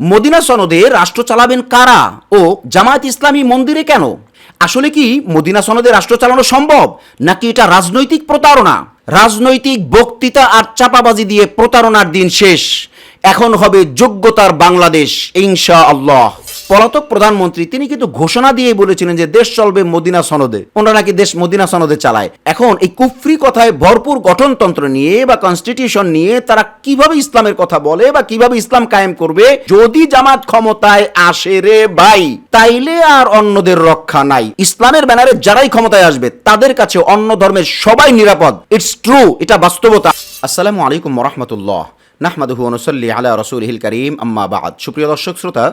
Medina সনদে রাষ্ট্র চালাবেন কারা ও জামায়াত ইসলামী মন্দিরে কেন? আসলে কি মদিনা সনদে রাষ্ট্র চালানো সম্ভব, নাকি এটা রাজনৈতিক প্রতারণা? রাজনৈতিক বক্তৃতা আর চাপাবাজি দিয়ে প্রতারণার দিন শেষ। এখন হবে যোগ্যতার বাংলাদেশ ইনশা আল্লাহ পলাতক প্রধানমন্ত্রী, তিনি কিন্তু ঘোষণা দিয়ে বলেছিলেন যে দেশ চলবে মদিনা সনদে। ওনারা নাকি দেশ মদিনা সনদে চালায়। এখন এই কুফরি কথায় ভরপুর গঠনতন্ত্র নিয়ে বা কনস্টিটিউশন নিয়ে তারা কীভাবে ইসলামের কথা বলে বা কীভাবে ইসলাম কায়েম করবে, যদি জামাত ক্ষমতায় আসে রে ভাই, তাইলে আর অন্যদের রক্ষা নাই। ইসলামের ব্যানারে যারাই ক্ষমতায় আসবে, তাদের কাছে অন্য ধর্মের সবাই নিরাপদ। ইটস ট্রু এটা বাস্তবতা। আসসালামু আলাইকুম রহমতুল্লাহ। নাহমাদুহু অনুসল্লি আলা রসুলহিল করিম, আম্মা বাদ। সুপ্রিয় দর্শক, শ্রোতা,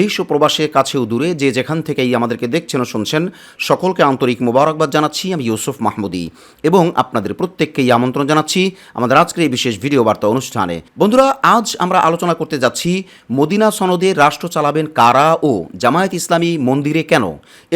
দেশ ও প্রবাসে কাছেও দূরে যে যেখান থেকেই আমাদেরকে দেখছেন ও শুনছেন, সকলকে আন্তরিক মোবারকবাদ জানাচ্ছি। আমি ইউসুফ মাহমুদি এবং আপনাদের প্রত্যেককেই আমন্ত্রণ জানাচ্ছি আমাদের আজকের এই বিশেষ ভিডিও বার্তা অনুষ্ঠানে। বন্ধুরা, আজ আমরা আলোচনা করতে যাচ্ছি মদিনা সনদে রাষ্ট্র চালাবেন কারা ও জামায়াত ইসলামী মন্দিরে কেন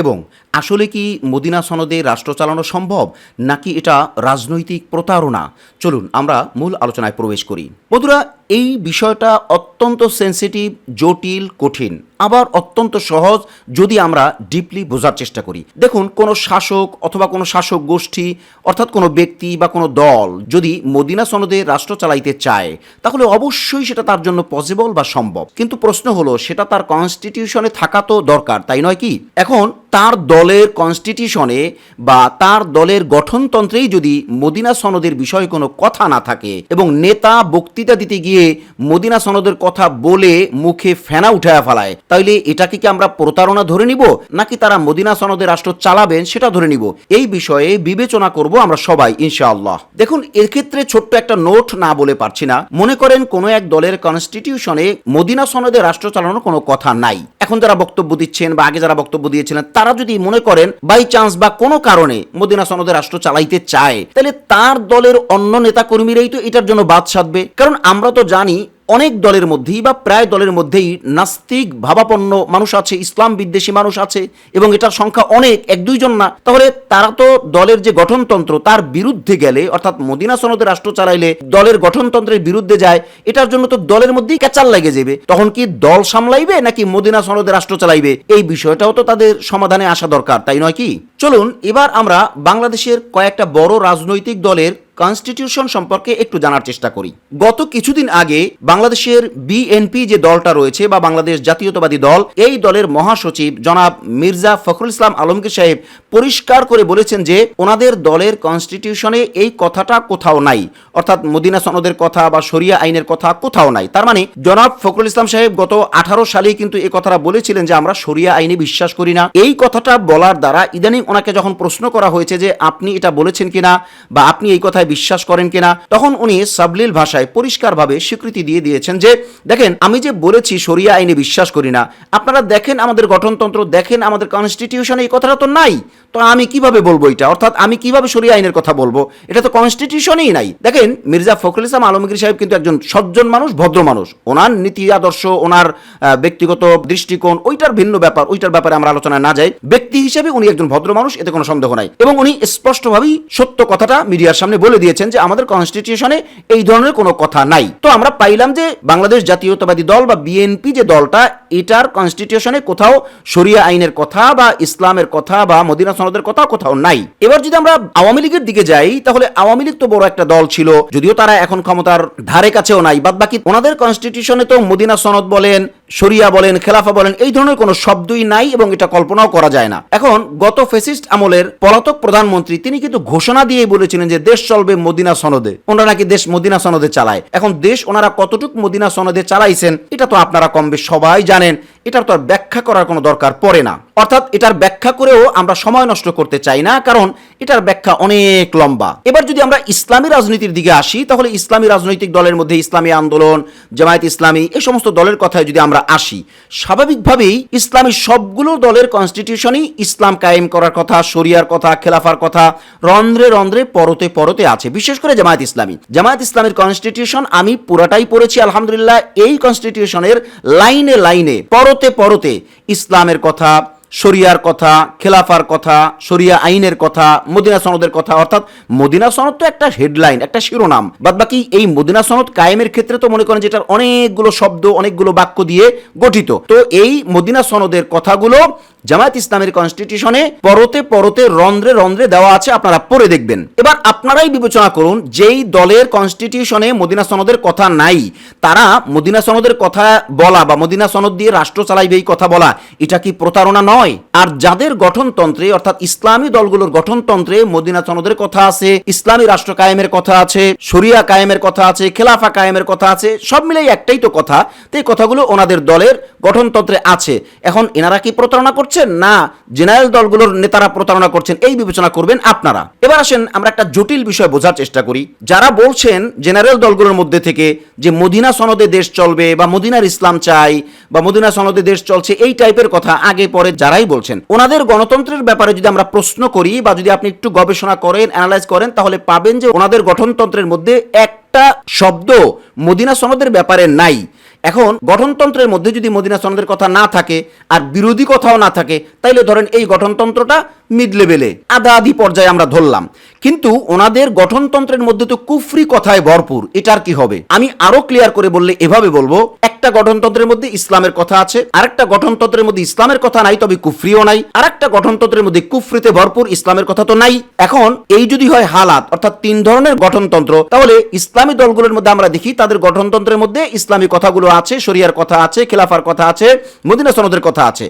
এবং আসলে কি মদিনা সনদে রাষ্ট্র চালানো সম্ভব, নাকি এটা রাজনৈতিক প্রতারণা? চলুন, আমরা মূল আলোচনায় প্রবেশ করি। বন্ধুরা, এই বিষয়টা অত্যন্ত সেন্সিটিভ জটিল, কঠিন। আবার অত্যন্ত সহজ যদি আমরা ডিপলি বোঝার চেষ্টা করি। দেখুন, কোনো শাসক অথবা কোনো শাসক গোষ্ঠী, অর্থাৎ কোনো ব্যক্তি বা কোনো দল যদি মদিনা সনদে রাষ্ট্র চালাইতে চায়, তাহলে অবশ্যই সেটা তার জন্য পসিবল বা সম্ভব। কিন্তু প্রশ্ন হলো, সেটা তার কনস্টিটিউশনে থাকা তো দরকার, তাই নয় কি? এখন, তার দলের কনস্টিটিউশনে বা তার দলের গঠনতন্ত্রেই যদি মদিনা সনদের বিষয়ে কোনো কথা না থাকে এবং নেতা বক্তৃতা দিতে গিয়ে মদিনা সনদের কথা বলে মুখে ফেনা উঠায় ফেলায় তাইলে এটাকে কি আমরা প্রতারণা ধরে নিব, নাকি তারা মদিনা সনদের রাষ্ট্র চালাবেন সেটা ধরে নিব? এই বিষয়ে বিবেচনা করব আমরা সবাই, ইনশাআল্লাহ। দেখুন, এক্ষেত্রে ছোট্ট একটা নোট না বলে পারছি না। মনে করেন কোনো এক দলের কনস্টিটিউশনে মদিনা সনদে রাষ্ট্র চালানোর কোনো কথা নাই। এখন যারা বক্তব্য দিচ্ছেন বা আগে যারা বক্তব্য দিয়েছিলেন, তারা যদি মনে করেন বাই চান্স বা কোনো কারণে মদিনা সনদে রাষ্ট্র চালাইতে চায় তাহলে তার দলের অন্য নেতা কর্মীরাই তো এটার জন্য বাদ সাধবে। কারণ আমরা তো জানি অনেক দলের মধ্যেই বা প্রায় দলের মধ্যেই নাস্তিক, ভাবাপন্ন মানুষ আছে, ইসলাম বিদ্বেষী মানুষ আছে এবং এটার সংখ্যা অনেক, এক দুইজন না। তাহলে তারা তো দলের যে গঠনতন্ত্র, তার বিরুদ্ধে গেলে, অর্থাৎ মদিনা সনদে রাষ্ট্র চালাইলে দলের গঠনতন্ত্রের বিরুদ্ধে যায়, এটার জন্য তো দলের মধ্যেই ক্যাচাল লেগে যাবে। তখন কি দল সামলাইবে নাকি মদিনা সনদে রাষ্ট্র চালাইবে? এই বিষয়টাও তো তাদের সমাধানে আসা দরকার, তাই নয় কি? চলুন, এবার আমরা বাংলাদেশের কয়েকটা বড় রাজনৈতিক দলের কনস্টিটিউশন সম্পর্কে একটু জানার চেষ্টা করি। গত কিছুদিন আগে বাংলাদেশের বিএনপি যে দলটা রয়েছে বা বাংলাদেশ জাতীয়তাবাদী দল, এই দলের মহাসচিব জনাব মির্জা ফখরুল ইসলাম আলমগীর সাহেব পরিষ্কার করে বলেছেন যে ওনাদের দলের কনস্টিটিউশনে এই কথাটা কোথাও নাই। অর্থাৎ মদিনা সনদের কথা বা শরিয়া আইনের কথা কোথাও নাই। তার মানে জনাব ফখরুল ইসলাম সাহেব গত আঠারো সালেই কিন্তু এই কথাটা বলেছিলেন যে আমরা শরিয়া আইনে বিশ্বাস করি না। এই কথাটা বলার দ্বারা ইদানিং ওনাকে যখন প্রশ্ন করা হয়েছে যে আপনি এটা বলেছেন কিনা বা আপনি এই কথায় বিশ্বাস করেন কিনা, তখন উনি সাবলীল ভাষায় পরিষ্কারভাবে স্বীকৃতি দিয়ে দিয়েছেন যে, দেখেন, আমি যে বলেছি শরিয়া আইনে বিশ্বাস করি না, আপনারা দেখেন আমাদের গঠনতন্ত্র, দেখেন আমাদের কনস্টিটিউশনে এই কথাটা তো নাই, তো আমি কীভাবে বলব এটা? অর্থাৎ আমি কীভাবে শরিয়া আইনের কথা বলব? এটা তো কনস্টিটিউশনেই নাই। দেখেন, মির্জা ফখরুল ইসলাম আলমগীর সাহেব কিন্তু একজন সজ্জন মানুষ, ভদ্র মানুষ। ওনার নীতি আদর্শ, ওনার ব্যক্তিগত দৃষ্টিকোণ, ওইটার ভিন্ন ব্যাপার, ওইটার ব্যাপারে আমরা আলোচনায় না যাই ব্যক্তি হিসেবে উনি একজন ভদ্র মানুষ, এতে কোনো সন্দেহ নাই। এবং উনি স্পষ্টভাবেই সত্য কথাটা মিডিয়ার সামনে বলে দিয়েছেন যে আমাদের কনস্টিটিউশনে এই ধরনের কোনো কথা নাই। তো আমরা পাইলাম যে বাংলাদেশ জাতীয়তাবাদী দল বা বিএনপি যে দলটা, এটার কনস্টিটিউশনে কোথাও শরিয়া আইনের কথা বা ইসলামের কথা বা মদিনা সনদের কথা কোথাও নাই। এবার যদি আমরা আওয়ামী লীগের দিকে যাই, তাহলে আওয়ামী লীগ তো বড় একটা দল ছিল, যদিও তারা এখন ক্ষমতার ধারে কাছেও নাই বাদ বাকি ওনাদের কনস্টিটিউশনে তো মদিনা সনদ বলেন শরিয়া বলেন, খেলাফা বলেন, এই ধরনের কোনো শব্দই নাই এবং এটা কল্পনাও করা যায় না। এখন গত ফেসিস্ট আমলের পলাতক প্রধানমন্ত্রী, তিনি কিন্তু ঘোষণা দিয়ে বলেছিলেন যে দেশ চলবে মদিনা সনদে। ওনারা নাকি দেশ মদিনা সনদে চালায়। এখন দেশ ওনারা কতটুক মদিনা সনদে চালাইছেন, এটা তো আপনারা কম সবাই জানেন। এটার তো আর ব্যাখ্যা করার কোনো দরকার পড়ে না। অর্থাৎ এটার ব্যাখ্যা করেও আমরা সময় নষ্ট করতে চাই না, কারণ এটার ব্যাখ্যা অনেক লম্বা। এবার যদি আমরা ইসলামী রাজনীতির দিকে আসি, তাহলে ইসলামী রাজনৈতিক দলের মধ্যে ইসলামী আন্দোলন, জামায়াত ইসলামী এই সমস্ত দলের কথায় যদি আমরা আসি, স্বাভাবিকভাবেই ইসলামী সবগুলো দলের কনস্টিটিউশনই ইসলাম কায়েম করার কথা, শরিয়ার কথা, খেলাফার কথা, রন্ধ্রে রন্ধ্রে, পরতে পরতে আছে, বিশেষ করে জামায়াত ইসলামী। জামায়াত ইসলামের কনস্টিটিউশন আমি পুরাটাই পড়েছি, আলহামদুলিল্লাহ, এই কনস্টিটিউশনের লাইনে লাইনে পরতে পরতে ইসলামের কথা, শরিয়ার কথা, খেলাফার কথা, শরিয়া আইনের কথা, মদিনা সনদের কথা, অর্থাৎ মদিনা সনদ তো একটা হেডলাইন, একটা শিরোনাম। বাদ বাকি এই মদিনা সনদ কায়েমের ক্ষেত্রে তো মনে করেন যেটার অনেকগুলো শব্দ, অনেকগুলো বাক্য দিয়ে গঠিত। তো এই মদিনা সনদের কথাগুলো জামায়াত ইসলামের কনস্টিটিউশনে পরতে পরতে রন্ধ্রে রন্ধ্রে দেওয়া আছে, আপনারা পড়ে দেখবেন। এবার আপনারাই বিবেচনা করুন, যেই দলের কনস্টিটিউশনে মদিনা সনদের কথা নাই, তারা মদিনা সনদের কথা বলা বা মদিনা সনদ দিয়ে রাষ্ট্র চালাইবে এই কথা বলা, এটা কি প্রতারণা নয়? আর যাদের গঠনতন্ত্রে, অর্থাৎ ইসলামী দলগুলোর গঠনতন্ত্রে মদিনা সনদের কথা আছে, ইসলামী রাষ্ট্র কায়েমের কথা আছে, শরিয়া কায়েমের কথা আছে, খেলাফা কায়েমের কথা আছে, সব মিলেই একটাই তো কথা, তো এই কথাগুলো ওনাদের দলের গঠনতন্ত্রে আছে। এখন এনারা কি প্রতারণা করছেন না, জেনারেল দলগুলোর নেতারা প্রতারণা করছেন, এই বিবেচনা করবেন আপনারা। এবার আসেন, আমরা একটা জটিল বিষয় বোঝার চেষ্টা করি। যারা বলছেন জেনারেল দলগুলোর মধ্যে থেকে যে মদিনা সনদে দেশ চলবে বা মদিনার ইসলাম চাই বা মদিনা সনদে দেশ চলছে, এই টাইপের কথা আগে পরে যারাই বলছেন, ওনাদের গণতন্ত্রের ব্যাপারে যদি আমরা প্রশ্ন করি বা যদি আপনি একটু গবেষণা করেন, অ্যানালাইজ করেন, তাহলে পাবেন যে ওনাদের গঠনতন্ত্রের মধ্যে একটা শব্দ মদিনা সনদের ব্যাপারে নাই। এখন গঠনতন্ত্রের মধ্যে যদি মদিনা সনদের কথা না থাকে আর বিরোধী কথাও না থাকে, তাইলে ধরেন এই গঠনতন্ত্রটা মিড লেভেলে আধা আধি পর্যায়ে আমরা ধরলাম। কিন্তু ওনাদের গঠনতন্ত্রের মধ্যে তো কুফরি কথায় ভরপুর, এটার কি হবে? আমি আরও ক্লিয়ার করে বললে এভাবে বলব, একটা গঠনতন্ত্রের মধ্যে ইসলামের কথা আছে, আরেকটা গঠনতন্ত্রের মধ্যে ইসলামের কথা নাই, তবে কুফরিও নাই, আরেকটা গঠনতন্ত্রের মধ্যে কুফরিতে ভরপুর ইসলামের কথা তো নাই। এখন এই যদি হয় হালাত, অর্থাৎ তিন ধরনের গঠনতন্ত্র, তাহলে ইসলামী দলগুলোর মধ্যে আমরা দেখি, তাদের গঠনতন্ত্রের মধ্যে ইসলামী কথাগুলো আছে, শরিয়ার কথা আছে, খেলাফার কথা আছে, মদিনা সনদের কথা আছে।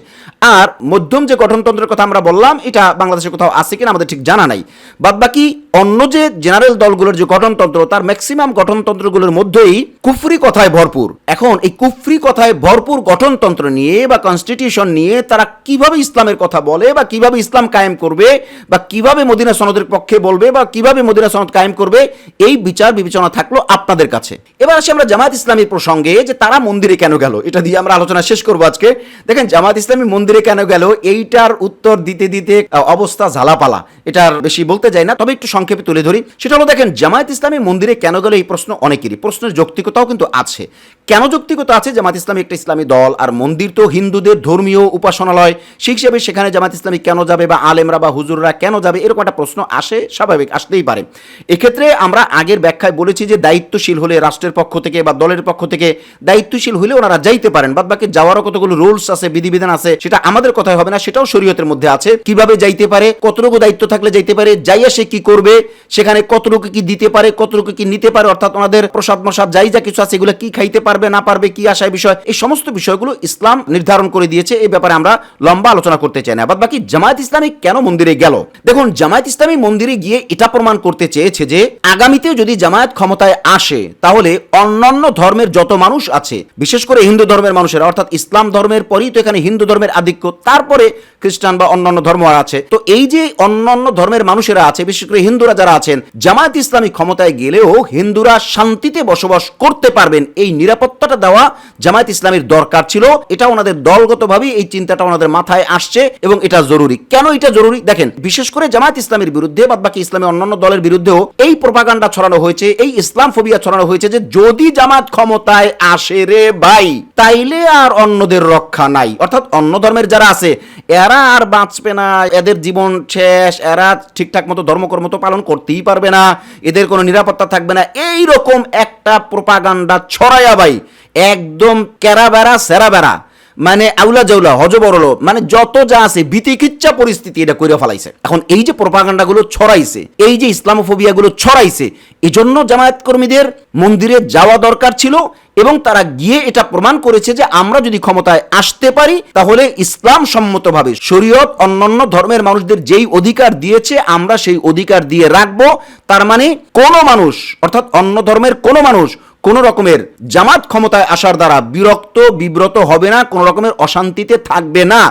আর মধ্যম যে গঠনতন্ত্রের কথা আমরা বললাম, এটা বাংলাদেশের কোথাও আছে কিনা আমাদের ঠিক জানা নাই। বাদ বাকি অন্য যে জেনারেল দলগুলোর যে গঠনতন্ত্র, তার ম্যাক্সিমাম গঠনতন্ত্রগুলোর মধ্যেই কুফরি কথায় ভরপুর। এখন এই কুফরি কথায় ভরপুর গঠনতন্ত্র নিয়ে বা কনস্টিটিউশন নিয়ে তারা কীভাবে ইসলামের কথা বলে বা কীভাবে ইসলাম কায়েম করবে বা কীভাবে মদিনা সনদের পক্ষে বলবে বা কীভাবে মদিনা সনদ কায়েম করবে, এই বিচার বিবেচনা থাকল আপনাদের কাছে। এবার আসি আমরা জামাত ইসলামী প্রসঙ্গে যে তারা মন্দিরে কেন গেল, এটা দিয়ে আমরা আলোচনা শেষ করব আজকে। দেখেন জামাত ইসলামী মন্দিরে কেন গেল, এইটার উত্তর দিতে দিতে অবস্থা ঝালাপালা। এটার বেশি বলতে যাই না, তবে একটু সংক্ষেপে তুলে ধরি। সেটা হলো দেখেন, জামায়াত ইসলামী মন্দিরে কেন গেল এই প্রশ্ন অনেকেরই। প্রশ্নের যৌক্তিকতাও কিন্তু আছে। কেন যৌক্তিকতা আছে? জামাত ইসলামী একটা ইসলামী দল, আর মন্দির তো হিন্দুদের ধর্মীয় উপাসনালয়। সেই হিসেবে সেখানে জামাত ইসলামী কেন যাবে বা আলেমরা বা হুজুররা কেন যাবে, এরকম একটা প্রশ্ন আসে, স্বাভাবিক, আসতেই পারে। এক্ষেত্রে আমরা আগের ব্যাখ্যায় বলেছি যে দায়িত্বশীল হলে রাষ্ট্রের পক্ষ থেকে বা দলের পক্ষ থেকে দায়িত্বশীল হলে ওনারা যাইতে পারেন। বাদ বাকি যাওয়ারও কতগুলো রুলস আছে, বিধিবিধান আছে, সেটা আমাদের কথাই হবে না, সেটাও শরীয়তের মধ্যে আছে। কীভাবে যাইতে পারে, কতটুকু দায়িত্ব থাকলে যাইতে পারে, যাইয়া সে কি করবে, সেখানে কতটুকু কি দিতে পারে, কতটুকু কি নিতে পারে, অর্থাৎ ওনাদের প্রসাদ মশাদ যাই যা কিছু আছে, এগুলো কি খাইতে পারবে, না পারবে, কি আশায় বিষয়, এই সমস্ত বিষয়গুলো ইসলাম নির্ধারণ করে দিয়েছে, এই ব্যাপারে আমরা লম্বা আলোচনা করতে চাই না। বাদ বাকি জামায়াত ইসলামী কেন মন্দিরে গেল? দেখুন, জামায়াত ইসলামী মন্দিরে গিয়ে এটা প্রমাণ করতে চেয়েছে যে, আগামীতেও যদি জামায়াত ক্ষমতায় আসে, তাহলে অন্যান্য ধর্মের যত মানুষ আছে, বিশেষ করে হিন্দু ধর্মের মানুষেরা, অর্থাৎ ইসলাম ধর্মের পরেই তো এখানে হিন্দু ধর্মের আধিক্য, তারপরে খ্রিস্টান বা অন্যান্য ধর্ম আছে তো এই যে অন্যান্য ধর্মের মানুষেরা আছে, বিশেষ করে হিন্দুরা যারা আছেন, জামায়াত ইসলামী ক্ষমতায় গেলেও হিন্দুরা শান্তিতে বসবাস করতে পারবেন। এই নিরাপত্তাটা দেওয়া জামায়াত ইসলামীর দরকার ছিল। এটা ওনাদের দলগতভাবেই এই চিন্তাটা ওনাদের মাথায় আসছে এবং এটা জরুরি। কেন এটা জরুরি? দেখেন, বিশেষ করে জামায়াত ইসলামের বিরুদ্ধে বাদ বাকি ইসলামের অন্যান্য দলের বিরুদ্ধেও এই প্রপাগান্ডা ছড়ানো হয়েছে, এই ইসলাম ফোবিয়া ছড়ানো হয়েছে যে যদি জামাত ক্ষমতায় আসে রে ভাই, তাইলে আর অন্যদের রক্ষা নাই। অর্থাৎ অন্য ধর্মের যারা আছে, এরা আর বাঁচবে না এদের জীবন শেষ, এরা ঠিকঠাক মতো ধর্মকর্ম তো পালন করতেই পারবে না, এদের কোনো নিরাপত্তা থাকবে না। এই রকম একটা প্রপাগান্ডা ছড়াইয়া ভাই, একদম কেরা বেড়া সেরা বেড়া মানে আউলা জাউলা হজবরল মানে যত যা আছে বিতিকিচ্ছা পরিস্থিতি এটা করে ফেলাইছে। এখন এই যে প্রপাগান্ডা গুলো ছড়াইছে, এই যে ইসলামোফোবিয়া গুলো ছড়াইছে, এজন্য জামায়াত কর্মীদের মন্দিরে যাওয়া দরকার ছিল এবং তারা গিয়ে এটা প্রমাণ করেছে যে আমরা যদি ক্ষমতায় আসতে পারি, তাহলে ইসলাম সম্মতভাবে শরীয়ত অন্যান্য ধর্মের মানুষদের যেই অধিকার দিয়েছে, আমরা সেই অধিকার দিয়ে রাখব। তার মানে কোনো মানুষ, অর্থাৎ অন্য ধর্মের কোনো মানুষ কোন রকমের জামাত ক্ষমতায় আসার দ্বারা বিরক্ত, বিব্রত হবে না, কোন রকমের অশান্তিতে থাকবে না।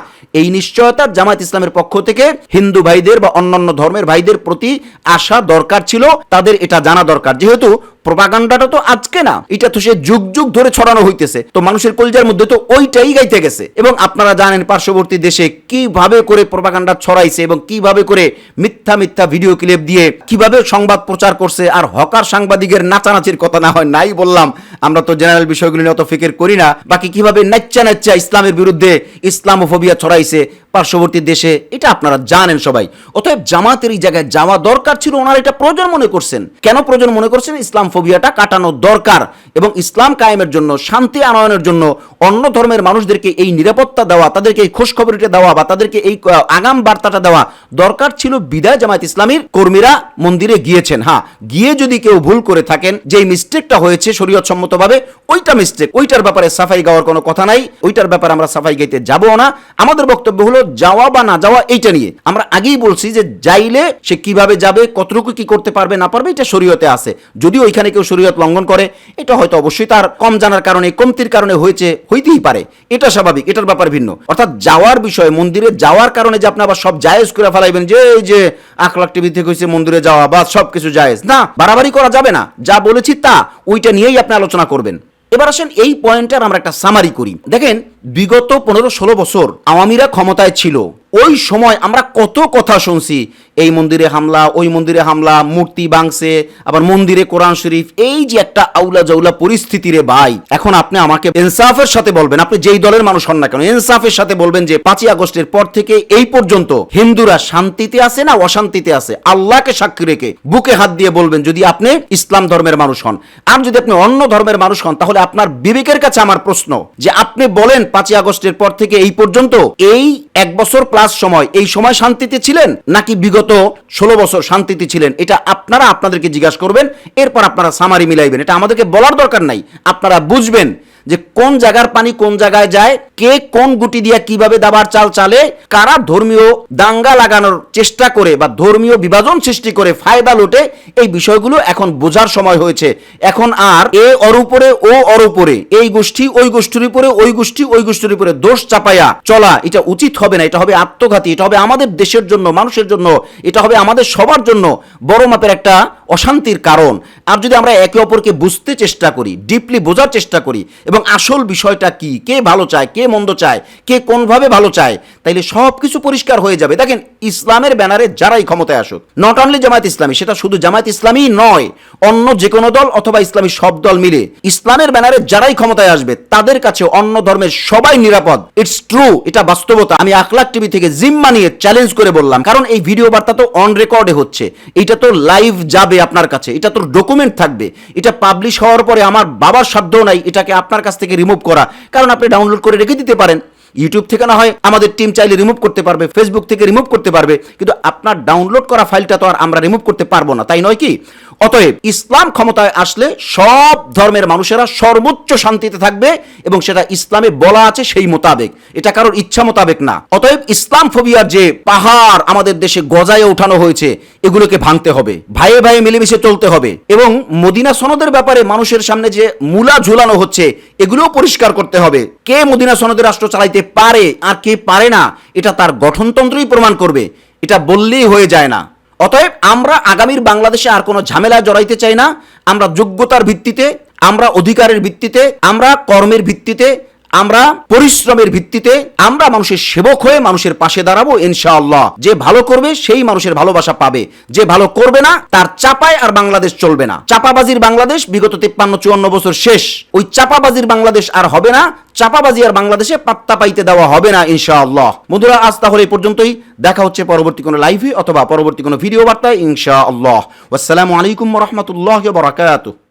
এই নিশ্চয়তা জামাত ইসলামের পক্ষ থেকে হিন্দু ভাইদের বা অন্যান্য ধর্মের ভাইদের প্রতি আসা দরকার ছিল, তাদের এটা জানা দরকার। যেহেতু প্রপাগান্ডাটা তো আজকে না, এটা তো সে যুগ যুগ ধরে ছড়ানো হইতেছে। তো মানুষের কলজার মধ্যে তো ওইটাই গাইতে গেছে। এবং আপনারা জানেন পার্শ্ববর্তী দেশে কীভাবে করে প্রপাগান্ডা ছড়াইছে এবং কীভাবে করে মিথ্যা মিথ্যা ভিডিও ক্লিপ দিয়ে কীভাবে সংবাদ প্রচার করছে, আর হকার সাংবাদিকের নাচানাচির কথা না হয়, নাই বললাম, আমরা তো জেনারেল বিষয়গুলো নিয়ে অত ফিকির করি না। বাকি কীভাবে নাচ্চা নাচ্চা ইসলামের বিরুদ্ধে ইসলামোফোবিয়া ছড়াইছে পার্শ্ববর্তী দেশে, এটা আপনারা জানেন সবাই। অতএব জামাতের এই জায়গায় যাওয়া দরকার ছিল, ওনারা এটা প্রয়োজন মনে করছেন। কেন প্রয়োজন মনে করছেন? ইসলাম ফোবিয়াটা কাটানো দরকার এবং ইসলাম কায়েমের জন্য, শান্তি আনয়নের জন্য অন্য ধর্মের মানুষদেরকে এই নিরাপত্তা দেওয়া, তাদেরকে এই খোঁজখবরিটা দেওয়া বা তাদেরকে এই আগাম বার্তাটা দেওয়া দরকার ছিল বিদায় জামায়াত ইসলামীর কর্মীরা মন্দিরে গিয়েছেন। হ্যাঁ গিয়ে যদি কেউ ভুল করে থাকেন যে মিস্টেকটা হয়েছে শরীয়ত সম্মতভাবে ওইটা মিস্টেক ওইটার ব্যাপারে সাফাই গাওয়ার কোনো কথা নাই, ওইটার ব্যাপারে আমরা সাফাই গাইতে যাব না। আমাদের বক্তব্য হলো যাওয়া বা না যাওয়া এইটা নিয়ে। আমরা আগেই বলছি যে যাইলে সে কীভাবে যাবে, কতটুকু কি করতে পারবে, না পারবে, এটা শরীয়তে আছে। যদি ওইখানে কেউ শরীয়ত লঙ্ঘন করে, এটা হয়তো অবশ্যই তার কম জানার কারণে, কমতির কারণে হয়েছে, হইতেই পারে। এটা স্বাভাবিক, এটার ব্যাপার ভিন্ন। অর্থাৎ যাওয়ার বিষয়ে, মন্দিরে যাওয়ার কারণে যে আপনি আবার সব জায়েজ করে ফেলাইবেন যে, এই যে আখ লাখ টিভি থেকে হয়েছে মন্দিরে যাওয়া বা সব কিছু জায়েজ। না, বাড়াবাড়ি করা যাবে না। যা বলেছি তা, ওইটা নিয়েই আপনি আলোচনা করবেন। এবার আসেন এই পয়েন্টের আমরা একটা সামারি করি। দেখেন, বিগত পনেরো ষোলো বছর আওয়ামীরা ক্ষমতায় ছিল। ওই সময় আমরা কত কথা শুনছি, এই মন্দিরে হামলা, ওই মন্দিরে হামলা, মূর্তি বাংছে আবার মন্দিরে কোরআন শরীফ, এই যে একটা আউলা জাউলা পরিস্থিতি রে ভাই। এখন আপনি আমাকে ইনসাফের সাথে বলবেন, আপনি যেই দলের মানুষ হন না কেন, ইনসাফের সাথে বলবেন যে পাঁচই আগস্টের পর থেকে এই পর্যন্ত হিন্দুরা শান্তিতে আছে না অশান্তিতে আছে? আল্লাহকে সাক্ষী রেখে বুকে হাত দিয়ে বলবেন, যদি আপনি ইসলাম ধর্মের মানুষ হন। আর যদি আপনি অন্য ধর্মের মানুষ হন, তাহলে আপনার বিবেকের কাছে আমার প্রশ্ন, যে আপনি বলেন পাঁচই আগস্টের পর থেকে এই পর্যন্ত, এই এক বছর প্লাস সময়। এই সময় শান্তিতে ছিলেন নাকি বিগত ষোলো বছর শান্তিতে ছিলেন? এটা আপনারা আপনাদেরকে জিজ্ঞাসা করবেন, এরপর আপনারা সামারি মিলাইবেন। এটা আমাদেরকে বলার দরকার নাই। আপনারা বুঝবেন যে কোন জায়গার পানি কোন জায়গায় যায়, কে কোন গুটি দিয়া কীভাবে দাবার চাল চালে, কারা ধর্মীয় দাঙ্গা লাগানোর চেষ্টা করে বা ধর্মীয় বিভাজন সৃষ্টি করে ফায়দা লোটে, এই বিষয়গুলো এখন বোঝার সময় হয়েছে। এখন আর এ অর উপরে, ও অর উপরে, এই গোষ্ঠী, ওই গোষ্ঠীর উপরে, ওই গোষ্ঠী, ওই গোষ্ঠীর উপরে দোষ চাপাইয়া চলা, এটা উচিত হবে না, এটা হবে আত্মঘাতী, এটা হবে আমাদের দেশের জন্য, মানুষের জন্য, এটা হবে আমাদের সবার জন্য, বড় মাপের একটা অশান্তির কারণ। আর যদি আমরা একে অপরকে বুঝতে চেষ্টা করি ডিপলি বোঝার চেষ্টা করি, এবং আসল বিষয়টা কি, কে ভালো চায়, কে মন্দ চায়, কে কোনভাবে ভালো চায়, তাইলে সব কিছু পরিষ্কার হয়ে যাবে। দেখেন, ইসলামের ব্যানারে যারাই ক্ষমতায় আসুক নট অনলি জামায়াত ইসলামী, সেটা শুধু জামায়াত ইসলামী নয়, অন্য যে কোনো দল অথবা ইসলামী সব দল মিলে, ইসলামের ব্যানারে যারাই ক্ষমতায় আসবে, তাদের কাছে অন্য ধর্মের সবাই নিরাপদ। ইটস ট্রু এটা বাস্তবতা। আমি আখলাক টিভি থেকে জিম্মা নিয়ে চ্যালেঞ্জ করে বললাম, কারণ এই ভিডিও বার্তা তো অন রেকর্ডে হচ্ছে। এটা তো লাইভ যাবে আপনার কাছে। এটা তোর ডকুমেন্ট থাকবে। এটা পাবলিশ হওয়ার পরে আমার বাবার সাধ্য নাই এটাকে আপনার কাছ থেকে রিমুভ করা। কারণ আপনি ডাউনলোড করে রেখে দিতে পারেন। ইউটিউব থেকে না হয় আমাদের টিম চাইলে রিমুভ করতে পারবে ফেসবুক থেকে রিমুভ করতে পারবে, কিন্তু আপনার ডাউনলোড করা ফাইলটা তো আর আমরা রিমুভ করতে পারব না, তাই নয় কি? অতএব ইসলাম ক্ষমতায় আসলে সব ধর্মের মানুষেরা সর্বোচ্চ শান্তিতে থাকবে এবং সেটা ইসলামে বলা আছে সেই মোতাবেক, এটা কারোর ইচ্ছা মোতাবেক না। অতএব ইসলাম ফোবিয়ার যে পাহাড় আমাদের দেশে গজায় ওঠানো হয়েছে, এগুলোকে ভাঙতে হবে, ভাইয়ে ভাইয়ে মিলেমিশে চলতে হবে এবং মদিনা সনদের ব্যাপারে মানুষের সামনে যে মূলা ঝুলানো হচ্ছে, এগুলোও পরিষ্কার করতে হবে। কে মদিনা সনদের রাষ্ট্র চালাইতে পারে আর কে পারে না, এটা তার গঠনতন্ত্রই প্রমাণ করবে। এটা বললেই হয়ে যায় না। অতএব আমরা আগামীর বাংলাদেশে আর কোনো ঝামেলা জড়াইতে চাই না। আমরা যোগ্যতার ভিত্তিতে, আমরা অধিকারের ভিত্তিতে, আমরা কর্মের ভিত্তিতে আমরা পরিশ্রমের ভিত্তিতে আমরা মানুষের সেবক হয়ে মানুষের পাশে দাঁড়াবো, ইনশাআল্লাহ। যে ভালো করবে, সেই মানুষের ভালোবাসা পাবে। যে ভালো করবে না, তার চাপায় আর বাংলাদেশ চলবে না। চাপাবাজির বাংলাদেশ বিগত তিপ্পান্ন চুয়ান্ন বছর শেষ। ওই চাপাবাজির বাংলাদেশ আর হবে না, চাপাবাজি আর বাংলাদেশে পাত্তা পাইতে দেওয়া হবে না, ইনশাআল্লাহ। বন্ধুরা, আজ তাহলে পর্যন্তই। দেখা হচ্ছে পরবর্তী কোনো লাইভে অথবা পরবর্তী কোনো ভিডিও বার্তায়, ইনশাআল্লাহ। আসসালামু আলাইকুম রহমতুল্লাহ বরাকাতুহ।